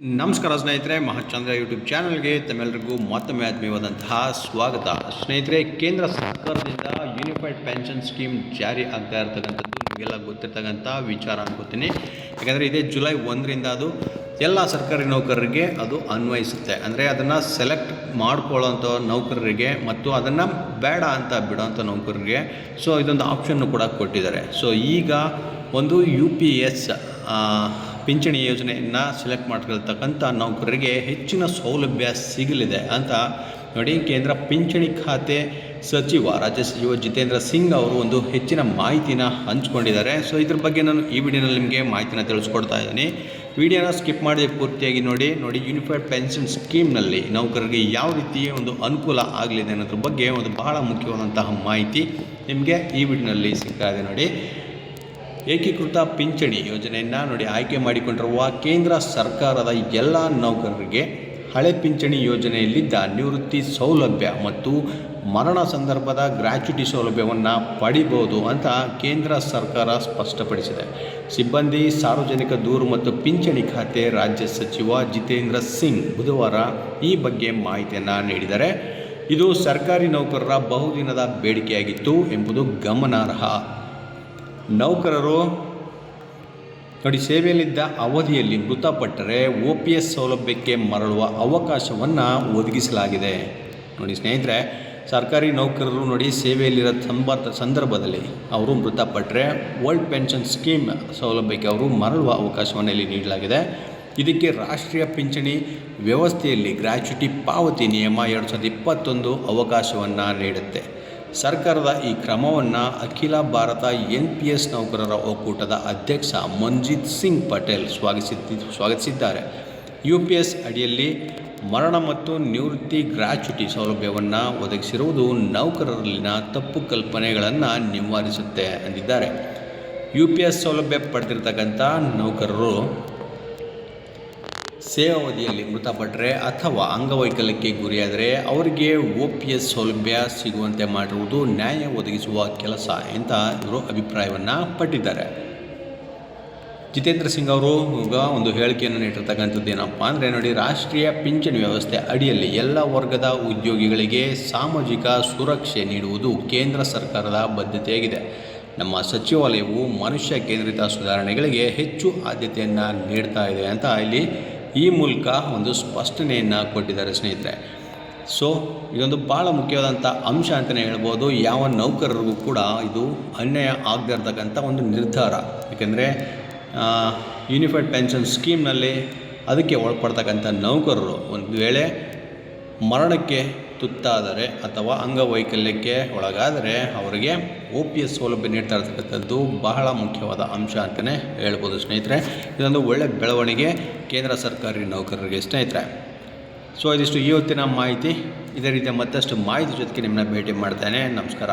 ನಮಸ್ಕಾರ ಸ್ನೇಹಿತರೆ, ಮಹಾಚಂದ್ರ ಯೂಟ್ಯೂಬ್ ಚಾನಲ್ಗೆ ತಮ್ಮೆಲ್ಲರಿಗೂ ಮತ್ತೊಮ್ಮೆ ಆತ್ಮೀಯವಾದಂತಹ ಸ್ವಾಗತ. ಸ್ನೇಹಿತರೆ, ಕೇಂದ್ರ ಸರ್ಕಾರದಿಂದ ಯೂನಿಫೈಡ್ ಪೆನ್ಷನ್ ಸ್ಕೀಮ್ ಜಾರಿ ಆಗ್ತಾ ಇರ್ತಕ್ಕಂಥದ್ದು ನಿಮಗೆಲ್ಲ ಗೊತ್ತಿರ್ತಕ್ಕಂಥ ವಿಚಾರ ಅನ್ಕೋತೀನಿ. ಯಾಕಂದರೆ ಇದೇ ಜುಲೈ ಒಂದರಿಂದ ಅದು ಎಲ್ಲ ಸರ್ಕಾರಿ ನೌಕರರಿಗೆ ಅದು ಅನ್ವಯಿಸುತ್ತೆ. ಅಂದರೆ ಅದನ್ನು ಸೆಲೆಕ್ಟ್ ಮಾಡ್ಕೊಳ್ಳೋಂಥ ನೌಕರರಿಗೆ ಮತ್ತು ಅದನ್ನು ಬೇಡ ಅಂತ ಬಿಡೋಂಥ ನೌಕರರಿಗೆ, ಸೊ ಇದೊಂದು ಆಪ್ಷನ್ನು ಕೂಡ ಕೊಟ್ಟಿದ್ದಾರೆ. ಸೊ ಈಗ ಒಂದು ಯು ಪಿ ಎಸ್ ಪಿಂಚಣಿ ಯೋಜನೆಯನ್ನು ಸೆಲೆಕ್ಟ್ ಮಾಡ್ಕೊಳ್ತಕ್ಕಂಥ ನೌಕರರಿಗೆ ಹೆಚ್ಚಿನ ಸೌಲಭ್ಯ ಸಿಗಲಿದೆ ಅಂತ ನೋಡಿ ಕೇಂದ್ರ ಪಿಂಚಣಿ ಖಾತೆ ಸಚಿವ, ರಾಜ್ಯ ಸಚಿವ ಜಿತೇಂದ್ರ ಸಿಂಗ್ ಅವರು ಒಂದು ಹೆಚ್ಚಿನ ಮಾಹಿತಿನ ಹಂಚ್ಕೊಂಡಿದ್ದಾರೆ. ಸೊ ಇದ್ರ ಬಗ್ಗೆ ನಾನು ಈ ವಿಡಿಯೋನಲ್ಲಿ ನಿಮಗೆ ಮಾಹಿತಿನ ತಿಳಿಸ್ಕೊಡ್ತಾ ಇದ್ದೀನಿ. ವಿಡಿಯೋನ ಸ್ಕಿಪ್ ಮಾಡಿದೆ ಪೂರ್ತಿಯಾಗಿ ನೋಡಿ. ನೋಡಿ ಯೂನಿಫೈಡ್ ಪೆನ್ಷನ್ ಸ್ಕೀಮ್ನಲ್ಲಿ ನೌಕರರಿಗೆ ಯಾವ ರೀತಿ ಒಂದು ಅನುಕೂಲ ಆಗಲಿದೆ ಅನ್ನೋದ್ರ ಬಗ್ಗೆ ಒಂದು ಬಹಳ ಮುಖ್ಯವಾದಂತಹ ಮಾಹಿತಿ ನಿಮಗೆ ಈ ವಿಡಿಯೋನಲ್ಲಿ ಸಿಗ್ತಾ ಇದೆ ನೋಡಿ. ಏಕೀಕೃತ ಪಿಂಚಣಿ ಯೋಜನೆಯನ್ನು ನೋಡಿ ಆಯ್ಕೆ ಮಾಡಿಕೊಂಡಿರುವ ಕೇಂದ್ರ ಸರ್ಕಾರದ ಎಲ್ಲ ನೌಕರರಿಗೆ ಹಳೆ ಪಿಂಚಣಿ ಯೋಜನೆಯಲ್ಲಿದ್ದ ನಿವೃತ್ತಿ ಸೌಲಭ್ಯ ಮತ್ತು ಮರಣ ಸಂದರ್ಭದ ಗ್ರ್ಯಾಚ್ಯುಟಿ ಸೌಲಭ್ಯವನ್ನು ಪಡಿಬೋದು ಅಂತ ಕೇಂದ್ರ ಸರ್ಕಾರ ಸ್ಪಷ್ಟಪಡಿಸಿದೆ. ಸಿಬ್ಬಂದಿ, ಸಾರ್ವಜನಿಕ ದೂರು ಮತ್ತು ಪಿಂಚಣಿ ಖಾತೆ ರಾಜ್ಯ ಸಚಿವ ಜಿತೇಂದ್ರ ಸಿಂಗ್ ಬುಧವಾರ ಈ ಬಗ್ಗೆ ಮಾಹಿತಿಯನ್ನು ನೀಡಿದ್ದಾರೆ ಇದು ಸರ್ಕಾರಿ ನೌಕರರ ಬಹುದಿನದ ಬೇಡಿಕೆಯಾಗಿತ್ತು ಎಂಬುದು ಗಮನಾರ್ಹ. ನೌಕರರು ನೋಡಿ, ಸೇವೆಯಲ್ಲಿದ್ದ ಅವಧಿಯಲ್ಲಿ ಮೃತಪಟ್ಟರೆ ಒ ಪಿ ಎಸ್ ಸೌಲಭ್ಯಕ್ಕೆ ಮರಳುವ ಅವಕಾಶವನ್ನು ಒದಗಿಸಲಾಗಿದೆ. ನೋಡಿ, ಸ್ನೇಹಿತರೆ, ಸರ್ಕಾರಿ ನೌಕರರು ನೋಡಿ, ಸೇವೆಯಲ್ಲಿರೋ ಸಂಬ, ಸಂದರ್ಭದಲ್ಲಿ ಅವರು ಮೃತಪಟ್ಟರೆ ಓಲ್ಡ್ ಪೆನ್ಷನ್ ಸ್ಕೀಮ್ ಸೌಲಭ್ಯಕ್ಕೆ ಅವರು ಮರಳುವ ಅವಕಾಶವನ್ನು ಇಲ್ಲಿ ನೀಡಲಾಗಿದೆ. ಇದಕ್ಕೆ ರಾಷ್ಟ್ರೀಯ ಪಿಂಚಣಿ ವ್ಯವಸ್ಥೆಯಲ್ಲಿ ಗ್ರ್ಯಾಚ್ಯುಟಿ ಪಾವತಿ ನಿಯಮ ಎರಡು ಸಾವಿರದ ಇಪ್ಪತ್ತೊಂದು ಅವಕಾಶವನ್ನು ನೀಡುತ್ತೆ. ಸರ್ಕಾರದ ಈ ಕ್ರಮವನ್ನು ಅಖಿಲ ಭಾರತ ಎನ್ ಪಿ ಎಸ್ ನೌಕರರ ಒಕ್ಕೂಟದ ಅಧ್ಯಕ್ಷ ಮಂಜಿತ್ ಸಿಂಗ್ ಪಟೇಲ್ ಸ್ವಾಗತಿಸಿ, ಸ್ವಾಗತಿಸಿದ್ದಾರೆ. ಯು ಪಿ ಎಸ್ ಅಡಿಯಲ್ಲಿ ಮರಣ ಮತ್ತು ನಿವೃತ್ತಿ ಗ್ರಾಚ್ಯುಟಿ ಸೌಲಭ್ಯವನ್ನು ಒದಗಿಸಿರುವುದು ನೌಕರರಲ್ಲಿನ ತಪ್ಪು ಕಲ್ಪನೆಗಳನ್ನು ನಿವಾರಿಸುತ್ತೆ ಅಂದಿದ್ದಾರೆ. ಯು ಪಿ ಎಸ್ ಸೌಲಭ್ಯ ಪಡೆದಿರ್ತಕ್ಕಂಥ ನೌಕರರು ಸೇವಾವಧಿಯಲ್ಲಿ ಮೃತಪಟ್ಟರೆ ಅಥವಾ ಅಂಗವೈಕಲ್ಯಕ್ಕೆ ಗುರಿಯಾದರೆ ಅವರಿಗೆ ಒ ಪಿ ಎಸ್ ಸೌಲಭ್ಯ ಸಿಗುವಂತೆ ಮಾಡಿರುವುದು ನ್ಯಾಯ ಒದಗಿಸುವ ಕೆಲಸ ಅಂತ ಇವರು ಅಭಿಪ್ರಾಯವನ್ನು ಪಟ್ಟಿದ್ದಾರೆ. ಜಿತೇಂದ್ರ ಸಿಂಗ್ ಅವರು ಈಗ ಒಂದು ಹೇಳಿಕೆಯನ್ನು ನೀಡಿರ್ತಕ್ಕಂಥದ್ದು ಏನಪ್ಪ ಅಂದರೆ ನೋಡಿ, ರಾಷ್ಟ್ರೀಯ ಪಿಂಚಣಿ ವ್ಯವಸ್ಥೆ ಅಡಿಯಲ್ಲಿ ಎಲ್ಲ ವರ್ಗದ ಉದ್ಯೋಗಿಗಳಿಗೆ ಸಾಮಾಜಿಕ ಸುರಕ್ಷೆ ನೀಡುವುದು ಕೇಂದ್ರ ಸರ್ಕಾರದ ಬದ್ಧತೆಯಾಗಿದೆ. ನಮ್ಮ ಸಚಿವಾಲಯವು ಮನುಷ್ಯ ಕೇಂದ್ರಿತ ಸುಧಾರಣೆಗಳಿಗೆ ಹೆಚ್ಚು ಆದ್ಯತೆಯನ್ನು ನೀಡ್ತಾ ಇದೆ ಅಂತ ಇಲ್ಲಿ ಈ ಮೂಲಕ ಒಂದು ಸ್ಪಷ್ಟನೆಯನ್ನು ಕೊಟ್ಟಿದ್ದಾರೆ ಸ್ನೇಹಿತರೆ. ಸೊ ಇದೊಂದು ಭಾಳ ಮುಖ್ಯವಾದಂಥ ಅಂಶ ಅಂತಲೇ ಹೇಳ್ಬೋದು. ಯಾವ ನೌಕರರಿಗೂ ಕೂಡ ಇದು ಅನ್ಯಾಯ ಆಗದೇ ಇರತಕ್ಕಂಥ ಒಂದು ನಿರ್ಧಾರ. ಏಕೆಂದರೆ ಯೂನಿಫೈಡ್ ಪೆನ್ಷನ್ ಸ್ಕೀಮ್ನಲ್ಲಿ ಅದಕ್ಕೆ ಒಳಪಡ್ತಕ್ಕಂಥ ನೌಕರರು ಒಂದು ವೇಳೆ ಮರಣಕ್ಕೆ ತುತ್ತಾದರೆ ಅಥವಾ ಅಂಗವೈಕಲ್ಯಕ್ಕೆ ಒಳಗಾದರೆ ಅವರಿಗೆ ಒ ಪಿ ಎಸ್ ಸೌಲಭ್ಯ ನೀಡ್ತಾ ಇರ್ತಕ್ಕಂಥದ್ದು ಬಹಳ ಮುಖ್ಯವಾದ ಅಂಶ ಅಂತಲೇ ಹೇಳ್ಬೋದು ಸ್ನೇಹಿತರೆ. ಇದೊಂದು ಒಳ್ಳೆಯ ಬೆಳವಣಿಗೆ ಕೇಂದ್ರ ಸರ್ಕಾರಿ ನೌಕರರಿಗೆ ಸ್ನೇಹಿತರೆ. ಸೊ ಇದಿಷ್ಟು ಇವತ್ತಿನ ಮಾಹಿತಿ. ಇದೇ ರೀತಿಯ ಮತ್ತಷ್ಟು ಮಾಹಿತಿ ಜೊತೆಗೆ ನಿಮ್ಮನ್ನ ಭೇಟಿ ಮಾಡ್ತೇನೆ. ನಮಸ್ಕಾರ.